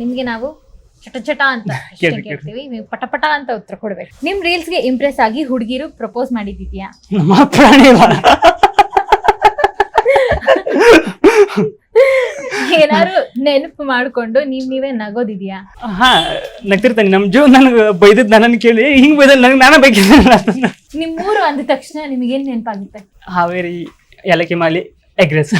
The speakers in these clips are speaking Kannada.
ನಿಮ್ಗೆ ನಾವು ಚಟ ಚಟ ಅಂತ ಅಷ್ಟೇ. ಕೇಳ್ತೀವಿ. ನೀವು ಪಟ ಪಟ ಅಂತ ಉತ್ತರ ಕೊಡ್ಬೇಕು. ನಿಮ್ ರೀಲ್ಸ್ಗೆ ಇಂಪ್ರೆಸ್ ಆಗಿ ಹುಡುಗಿರು ಪ್ರಪೋಸ್ ಮಾಡಿದ್ಯಾ ನಮ್ಮ ಪ್ರಾಣಿ ಇಲ್ಲ ಏನಾದ್ರು ನೆನಪು ಮಾಡ್ಕೊಂಡು ನೀವ್ ನೀವೇ ನಗೋದಿದ್ಯಾ? ಹಾ ನಗ್ತಿರ್ತಾನೆ. ನಮ್ ಜೀವನ ನನಗೆ ಬೈದದ್ ನನ್ನ ಕೇಳಿ ಹಿಂಗ್ ಬೈದ ನನಗೆ ನಾನ ನಿಮ್ಮ ನಿಮ್ ಊರು ಅಂದ ತಕ್ಷಣ ನಿಮ್ಗೇನ್ ನೆನಪಾಗುತ್ತೆ? ಹಾವೇರಿ ಏಲಕ್ಕಿ ಮಾಲಿ. ಎಗ್ರೆಸ್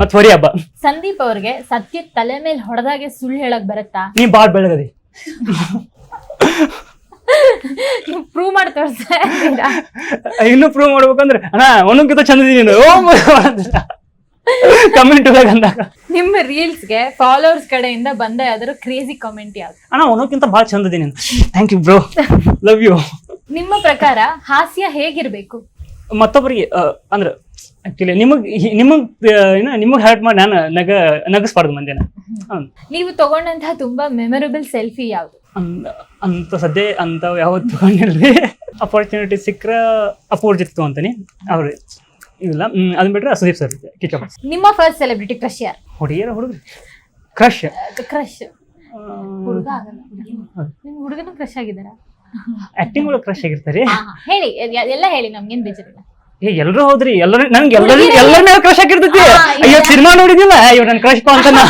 ಮತ್ ಹೊರಿ ಹಬ್ಬ ಸಂದೀಪ್ ಅವ್ರಿಗೆ ಸತ್ಯ ತಲೆ ಮೇಲೆ ಹೊಡೆದಾಗೆ ಸುಳ್ಳು ಹೇಳಕ್ ಬರುತ್ತಾ? ನೀ ಬಾಳ್ ಬೆಳಗದಿ. ನೀವು ಪ್ರೂವ್ ಮಾಡಿ ತೋರ್ಸ್ತಾ ಇದ್ದೀರಾ ಇನ್ನು ಪ್ರೂವ್ ಮಾಡ್ಬೇಕಂದ್ರೆ ಅಣ್ಣ ಒಂದೊಂದ್ಕಿಂತ ಚಂದ ನೀನು. ಕಮೆಂಟ್ ಒಳಗೆ ಅಂದಾಗ. ನಿಮ್ಮ ರೀಲ್ಸ್ಗೆ ಫಾಲೋವರ್ಸ್ ಕಡೆಯಿಂದ ಬಂದ ಯಾವ್ದಾದ್ರು ಕ್ರೇಜಿ ಕಾಮೆಂಟ್ ಯಾವ್ದು? ಅಣ್ಣ ಒಂದೊಂದ್ಕಿಂತ ಭಾಳ ಚಂದ ಇದೀನಿ. Thank you bro love you ನಿಮ್ಮ ಪ್ರಕಾರ ಹಾಸ್ಯ ಹೇಗಿರ್ಬೇಕು? ಮತ್ತೊಬ್ಬರಿಗೆ ಅಂದ್ರೆ ಆಕ್ಚುಲಿ ನಿಮಗ್ ನಿಮಗ್ ಏನ ನಿಮಗ್ ಹರ್ಟ್ ಮಾಡಿ ನಾನು ನಗ ನಗಸ್ಬಾರ್ದು ಮಂದಿನ. ನೀವು ತಗೊಂಡಂತಹ ತುಂಬಾ ಮೆಮೊರಬಲ್ ಸೆಲ್ಫಿ ಯಾವ್ದು? ಅಂತ ಸದ್ಯ ಅಂತ ಯಾವತ್ತು ತಗೊಂಡಿಲ್ರಿ. ಅಪರ್ಚುನಿಟಿ ಸಿಕ್ಕ್ರ ಅಪೋರ್ಜಿತ್ ತಗೊಂತೀನಿ ಅವ್ರಿ ಇಲ್ಲ ಅದನ್ನ ಬಿಟ್ರೆ ಸುದೀಪ್ ಸರ್ ಕಿಚ್ಚಪ್ಪ ನಿಮ್ಮ ಫಸ್ಟ್ ಸೆಲೆಬ್ರಿಟಿ ಕ್ರಶ್ ಯಾರು? ಹುಡುಗಿಯರ ಹುಡುಗರು. ಕ್ರಶ್ ಕ್ರಶ್ ಹುಡುಗ ಆಗಲ್ಲ. ನಿಮ್ಮ ಹುಡುಗನ ಕ್ರಶ್ ಆಗಿದಾರ ಆಕ್ಟಿಂಗ್ ಒಳಗೆ ಕ್ರಶ್ ಆಗಿರ್ತಾರೆ. ಹೇಳಿ ಎಲ್ಲ ಹೇಳಿ ನಮ್ಗೇನ್ ಬೇಜಾರಿಲ್ಲ. ಏ ಎಲ್ರು ಹೋದ್ರಿ ಎಲ್ಲರೂ ನನ್ಗೆ ಎಲ್ಲರೂ ಎಲ್ಲರ ಮೇಲೆ ಕ್ರಶ್ ಆಗಿರ್ತೈತಿ ಅಯ್ಯೋ ಸಿನಿಮಾ ನೋಡಿದಿಲ್ಲ ಅಯ್ಯೋ ನನ್ ಕ್ರಶ್ ಅಂತ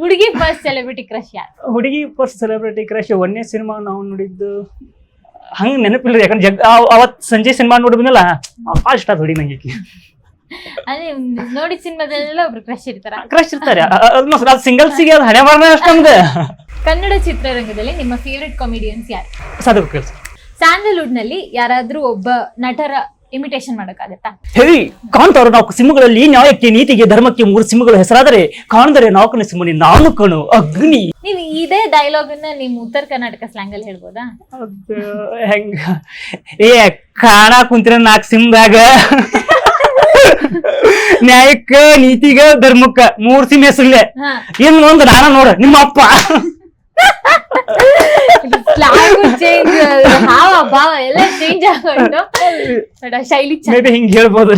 ಹುಡುಗಿ ಫಸ್ಟ್ ಸೆಲೆಬ್ರಿಟಿ ಕ್ರಶ್ ಯಾರು? ಹುಡುಗಿ ಫಸ್ಟ್ ಸೆಲೆಬ್ರಿಟಿ ಕ್ರಶ್ ಒಂದೇ ಸಿನಿಮಾ ನಾವು ನೋಡಿದ್ದು. ಹಂಗ ನೆನಪಿಲ್ಲ ಯಾಕಂದ್ರೆ ಜಗ್ ಅವ್- ಅವತ್ ಸಂಜೆ ಸಿನಿಮಾ ನೋಡಿದ್ಮೇಲೆ ಫಾಸ್ಟ್ ಆದ್ ಹುಡುಗಿ ನಂಗೆ ಅದೇ ನೋಡಿ ಸಿನಿಮಾದಲ್ಲೆಲ್ಲ ಒಬ್ರು ಕ್ರಶ್ ಇರ್ತಾರ. ಕ್ರಶ್ ಇರ್ತಾರೆ. ಅದು ಸಿಂಗಲ್ಸಿಗೆ ಅದು ಹಣೆ ಬಾರ್ನ ಅಷ್ಟೊಂದು ಕನ್ನಡ ಚಿತ್ರರಂಗದಲ್ಲಿ ನಿಮ್ಮ ಫೇವ್ರೆಟ್ ಕಾಮಿಡಿಯನ್ಸ್ ಯಾರು? ಸಾಧು ಸ್ಯಾಂಡಲ್ವುಡ್ನಲ್ಲಿ ಯಾರಾದ್ರೂ ಒಬ್ಬ ನಟರ ಇಮಿಟೇಷನ್ ಮಾಡೋಕ್ಕಾಗತ್ತಾ? ಹೇಳಿ ಕಾಣ್ತಾರೋ ನಾಲ್ಕು ಸಿಂಹಗಳಲ್ಲಿ ನ್ಯಾಯಕ್ಕೆ ನೀತಿಗೆ ಧರ್ಮಕ್ಕೆ ಮೂರು ಸಿಂಹಗಳು ಹೆಸರಾದರೆ ಕಾಣದರೆ ನಾಲ್ಕನೇ ಸಿಂಹನಿ ನಾನು ಕಣು ಅಗ್ನಿ. ನೀವು ಇದೇ ಡೈಲಾಗ್ ಅನ್ನ ನಿಮ್ ಉತ್ತರ ಕರ್ನಾಟಕ ಸ್ಲ್ಯಾಂಗ್ ಅಲ್ಲಿ ಹೇಳ್ಬೋದಾ? ಅದು ಹೆಂಗ? ಏ ಕಾಣ ಕುಂತಿರ ನಾಲ್ಕು ಸಿಂಹದಾಗ. ನ್ಯಾಯಕ್ಕ ನೀತಿಗ ಧರ್ಮಕ್ಕ ಮೂರ್ ಸಿಂಹ ಹೆಸರ್ಲೆ ಹಾ. ಇನ್ನು ಒಂದು ನಾನ ನೋಡ ನಿಮ್ಮ ಅಪ್ಪ. ಸ್ಲ್ಯಾಂಗ್ ಚೇಂಜ್ ಹಾವ ಭಾವ ಎಲ್ಲ ಆಗೋಯ್ತು ಬಟ್ ಆ ಶೈಲಿ ಮೇ ಬಿ ಹಿಂಗ್ ಹೇಳ್ಬೋದು